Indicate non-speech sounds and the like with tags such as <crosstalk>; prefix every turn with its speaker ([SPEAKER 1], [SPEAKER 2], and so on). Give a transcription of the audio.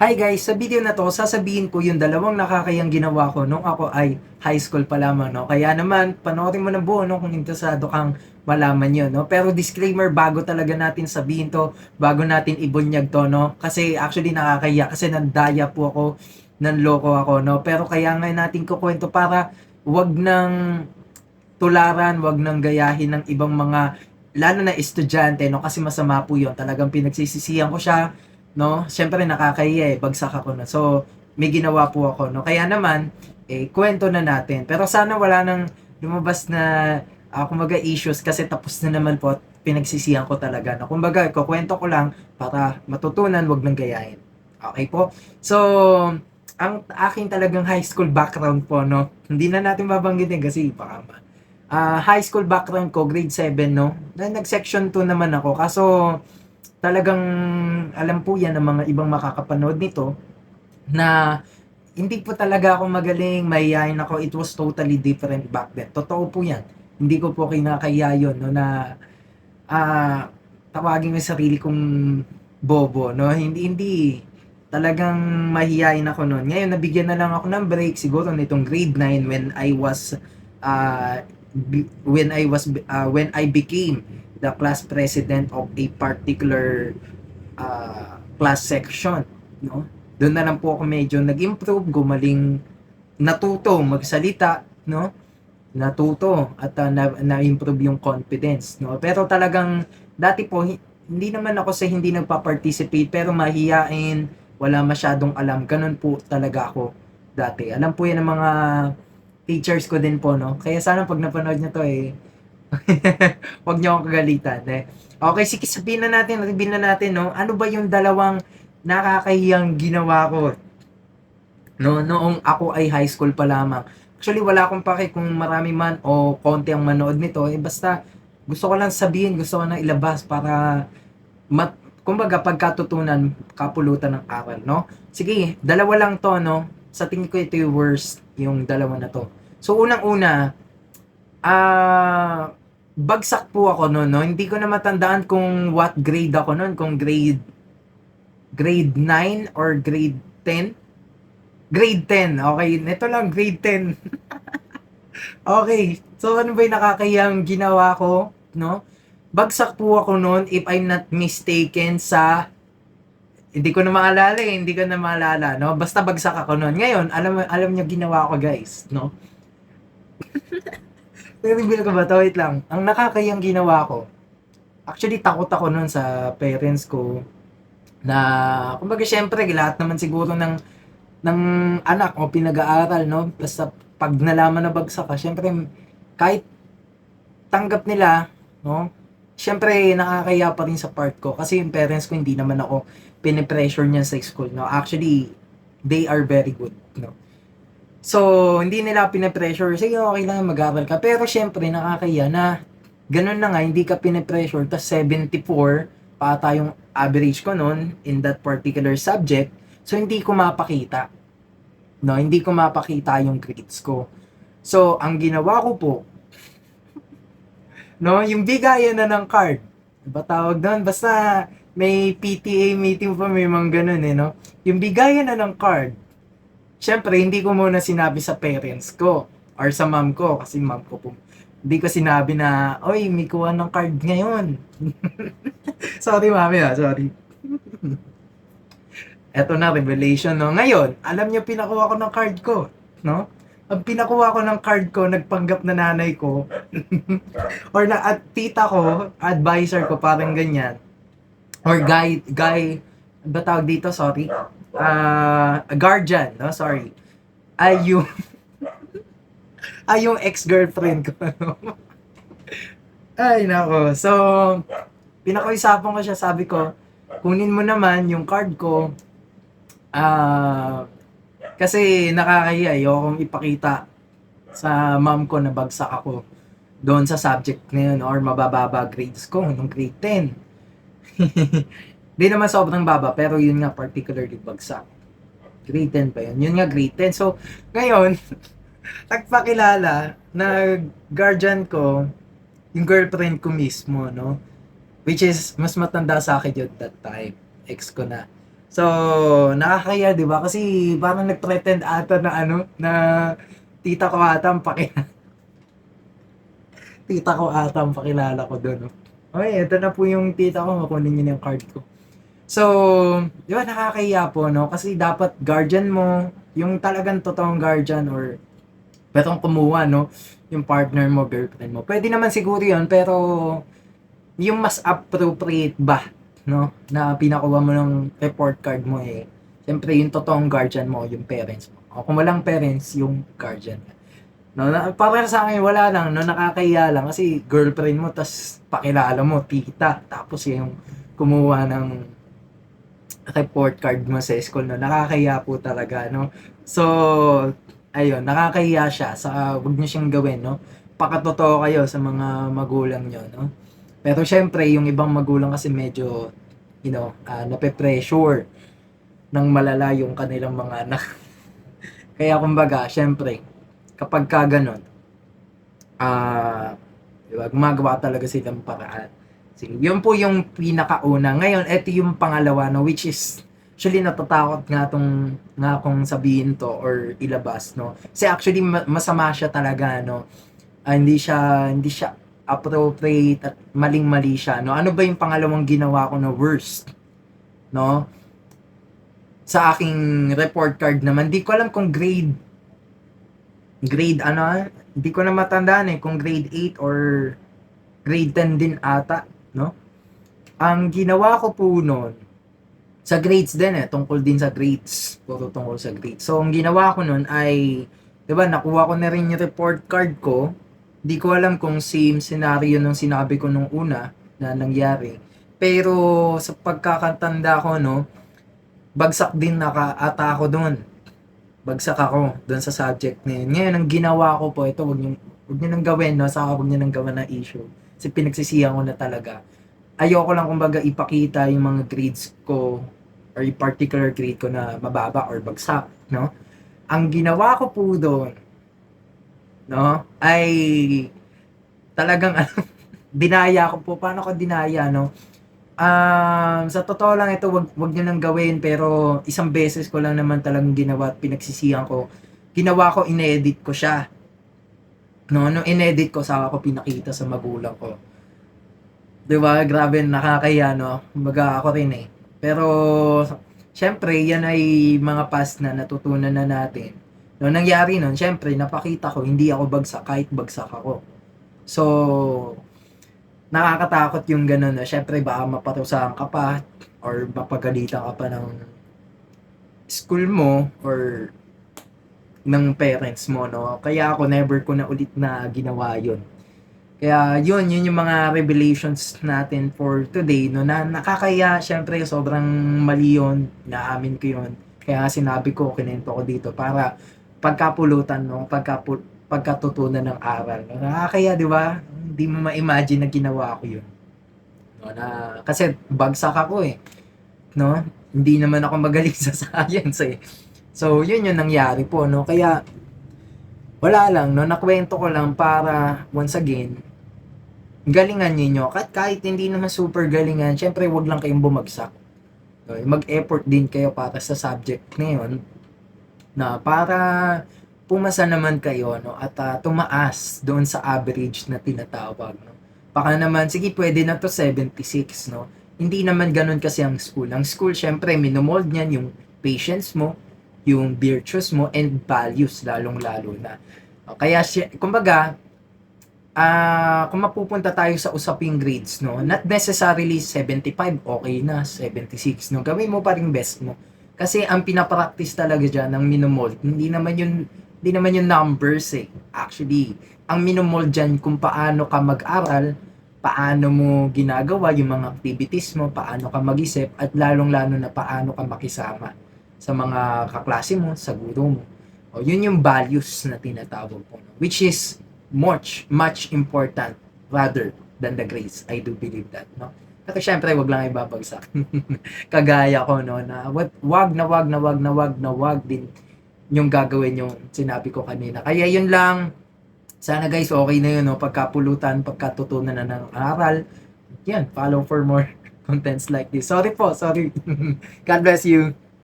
[SPEAKER 1] Hi guys, sa video na to, sasabihin ko yung dalawang nakakayang ginawa ko nung ako ay high school pa lamang, no? Kaya naman, panoorin mo na buo, no? Kung interesado kang malaman yun, no? Pero disclaimer, bago talaga natin sabihin to, bago natin ibunyag to, no? Kasi actually nakakaya, kasi nandaya po ako, nanloko ako, no? Pero kaya nga natin kukwento para wag nang tularan, wag nang gayahin ng ibang mga lalo na estudyante, no? Kasi masama po yun. Talagang pinagsisisihan ko siya, no? Siyempre nakakahiya eh, bagsak ako na. So, may ginawa po ako, no? Kaya naman, eh, kwento na natin. Pero sana wala nang lumabas na, uh, kumbaga, issues kasi tapos na naman po at pinagsisihan ko talaga, no? Kumbaga, kukwento ko lang para matutunan, wag nang gayahin. Okay po? So, ang aking talagang high school background po, no? Hindi na natin babanggitin kasi baka ma- Ah, high school background ko, grade 7, no? Na nag-section 2 naman ako. Kaso, talagang alam po yan ng mga ibang makakapanood nito na hindi po talaga ako magaling, mahihayin ako. It was totally different back then. Totoo po yan. Hindi ko po kinakaya yun, no? Na, ah, tawagin yung sarili kong bobo, no? Hindi, hindi. Talagang mahihayin ako noon. Ngayon, nabigyan na lang ako ng break siguro nitong grade 9 when I was be- when I was uh, when I became the class president of a particular uh, class section no? Doon na lang po ako medyo nag-improve gumaling natuto magsalita no? Natuto at uh, na, na-improve yung confidence no? Pero talagang dati po hi- hindi naman ako sa hindi nagpa-participate pero mahiyain wala masyadong alam. Ganun po talaga ako dati. Alam po yan ng mga teachers ko din po, no? Kaya sana pag napanood nyo to, eh, <laughs> wag nyo akong kagalitan, eh. Okay, sige, sabihin na natin, sabihin na natin, no? Ano ba yung dalawang nakakahiyang ginawa ko? No, noong ako ay high school pa lamang. Actually, wala akong pake kung marami man o konti ang manood nito. Eh, basta, gusto ko lang sabihin, gusto ko lang ilabas para mat, kumbaga, pagkatutunan, kapulutan ng aral, no? Sige, dalawa lang to, no? Sa tingin ko ito yung worst, yung dalawa na to. So, unang-una, ah, bagsak po ako noon, no? Hindi ko na matandaan kung what grade ako noon, kung grade grade 9 or grade 10. Grade 10. Okay, neto lang grade 10. <laughs> okay. So, ano ba yung nakakayang ginawa ko, no? Bagsak po ako noon, if I'm not mistaken, sa hindi ko na maalala eh, hindi ko na maalala, no? Basta bagsak ako noon. Ngayon, alam alam niyo ginawa ko, guys, no? <laughs> Reveal ko ba to? Wait lang. Ang nakakayang ginawa ko, actually takot ako noon sa parents ko na, kumbaga syempre, lahat naman siguro ng ng anak o pinag-aaral, no? Basta pag nalaman na bagsak ka, syempre, kahit tanggap nila, no? Syempre, nakakaya pa rin sa part ko kasi yung parents ko hindi naman ako pinipressure niya sa school, no? Actually, they are very good, no? So, hindi nila pinipressure, sige, okay lang, mag-aaral ka. Pero syempre, nakakaya na ganun na nga, hindi ka pinipressure, tas 74 pa ata yung average ko noon in that particular subject. So, hindi ko mapakita. No, hindi ko mapakita yung grades ko. So, ang ginawa ko po, no, yung bigayan na ng card. Diba tawag doon? Basta may PTA meeting pa, may mga ganun eh, no? Yung bigayan na ng card, syempre, hindi ko muna sinabi sa parents ko or sa mom ko, kasi mom ko po, hindi ko sinabi na, oy, may kuha ng card ngayon. <laughs> sorry, mami ah, sorry. <laughs> Eto na, revelation, no? Ngayon, alam niyo, pinakuha ko ng card ko, no? Ang pinakuha ko ng card ko, nagpanggap na nanay ko, <laughs> or na at tita ko, advisor ko, parang ganyan, or guy, guy, ba tawag dito, sorry, ah, guardian, no, sorry, ay yung, <laughs> ay yung ex-girlfriend ko, no? ay, nako, so, pinakuisapan ko siya, sabi ko, kunin mo naman yung card ko, ah, kasi nakakahiya, ayokong ipakita sa mom ko na bagsak ako doon sa subject na yun or mabababa grades ko nung grade 10. <laughs> Hindi naman sobrang baba, pero yun nga particularly bagsak. Grade 10 pa yun. Yun nga grade 10. So, ngayon, <laughs> nagpakilala na guardian ko, yung girlfriend ko mismo, no? Which is, mas matanda sa akin yun that time. Ex ko na. So, nakakaya, di ba? Kasi parang nag-pretend ata na ano, na tita ko ata ang pakilala. <laughs> tita ko ata ang pakilala ko doon. No? Okay, ito na po yung tita ko. Makunin niyo yung card ko. So, di ba nakakaya po, no? Kasi dapat guardian mo, yung talagang totoong guardian or betong kumuha, no? Yung partner mo, girlfriend mo. Pwede naman siguro yun, pero yung mas appropriate ba, no? Na pinakuha mo ng report card mo eh. Siyempre, yung totoong guardian mo, yung parents mo. O kung walang parents, yung guardian. No, na, para sa akin, wala lang, no? Nakakaya lang. Kasi girlfriend mo, tas pakilala mo, tita. Tapos yung kumuha ng report card mo sa school, no? Nakakaya po talaga, no? So, ayun, nakakahiya siya. Sa wag niyo siyang gawin, no? Pakatotoo kayo sa mga magulang niyo, no? Pero syempre, yung ibang magulang kasi medyo, you know, uh, nape-pressure ng malala yung kanilang mga anak. <laughs> Kaya kumbaga, syempre, kapag ka ganun, ah, uh, diba, gumagawa talaga silang paraan. Sige, yun po yung pinakauna. Ngayon, ito yung pangalawa, no, which is actually natatakot nga tong nga akong sabihin to or ilabas no. Kasi actually masama siya talaga no. Uh, hindi siya hindi siya appropriate at maling-mali siya no. Ano ba yung pangalawang ginawa ko na worst no? Sa aking report card naman di ko alam kung grade grade ano hindi ko na matandaan eh kung grade 8 or grade 10 din ata no ang ginawa ko po noon sa grades din eh, tungkol din sa grades. Puro tungkol sa grades. So, ang ginawa ko nun ay, di ba, nakuha ko na rin yung report card ko. Di ko alam kung same scenario nung sinabi ko nung una na nangyari. Pero, sa pagkakatanda ko, no, bagsak din naka ata ako doon. Bagsak ako doon sa subject na yun. Ngayon, ang ginawa ko po, ito, wag niyo, wag niyo nang gawin, no, saka wag niyo nang gawin na issue. Kasi pinagsisihan ko na talaga ayoko lang kumbaga ipakita yung mga grades ko or yung particular grade ko na mababa or bagsak, no? Ang ginawa ko po doon, no, ay talagang <laughs> dinaya ko po. Paano ko dinaya, no? Um, sa totoo lang ito, wag, wag nyo nang gawin, pero isang beses ko lang naman talagang ginawa at pinagsisihan ko. Ginawa ko, inedit ko siya. No, no, inedit ko, saka ko pinakita sa magulang ko. 'Di ba? Grabe nakakaya no. Kumbaga ako rin eh. Pero, syempre, yan ay mga past na natutunan na natin. No, nangyari nun, syempre, napakita ko, hindi ako bagsak kahit bagsak ako. So, nakakatakot yung ganun na, syempre, baka mapatusahan ka pa, or mapagalitan ka pa ng school mo, or ng parents mo, no? Kaya ako, never ko na ulit na ginawa yun. Kaya yun, yun yung mga revelations natin for today, no, na nakakaya, syempre, sobrang mali yun, naamin ko yun. Kaya sinabi ko, kinento ko dito, para pagkapulutan, no, pagkapu pagkatutunan ng aral. No? Nakakaya, di ba? Hindi mo ma-imagine na ginawa ko yun. No, na, kasi bagsak ako eh. No? Hindi naman ako magaling <laughs> sa science eh. So, yun yung nangyari po, no? Kaya, wala lang, no? Nakwento ko lang para, once again, galingan ninyo. Kahit, kahit hindi naman super galingan, syempre wag lang kayong bumagsak. Okay? Mag-effort din kayo para sa subject na yun na para pumasa naman kayo no at uh, tumaas doon sa average na tinatawag no. Baka naman sige pwede na to 76 no. Hindi naman ganun kasi ang school. Ang school syempre minomold niyan yung patience mo, yung virtues mo and values lalong lalo na. Kaya kumbaga ah, kung mapupunta tayo sa usaping grades, no, not necessarily 75, okay na, 76, no, gawin mo pa rin best mo. Kasi ang pinapractice talaga dyan, ng minomold, hindi naman yun, hindi naman yung numbers eh. Actually, ang minomold dyan kung paano ka mag-aral, paano mo ginagawa yung mga activities mo, paano ka mag-isip, at lalong-lalo na paano ka makisama sa mga kaklase mo, sa guro mo. O, yun yung values na tinatawag po. Which is much, much important rather than the grace. I do believe that, no? Pero syempre, wag lang ibabagsak. <laughs> Kagaya ko, no, na wag, wag na wag na wag na wag na wag din yung gagawin yung sinabi ko kanina. Kaya yun lang, sana guys, okay na yun, no? Pagkapulutan, pagkatutunan na ng aral, yan, follow for more <laughs> contents like this. Sorry po, sorry. <laughs> God bless you.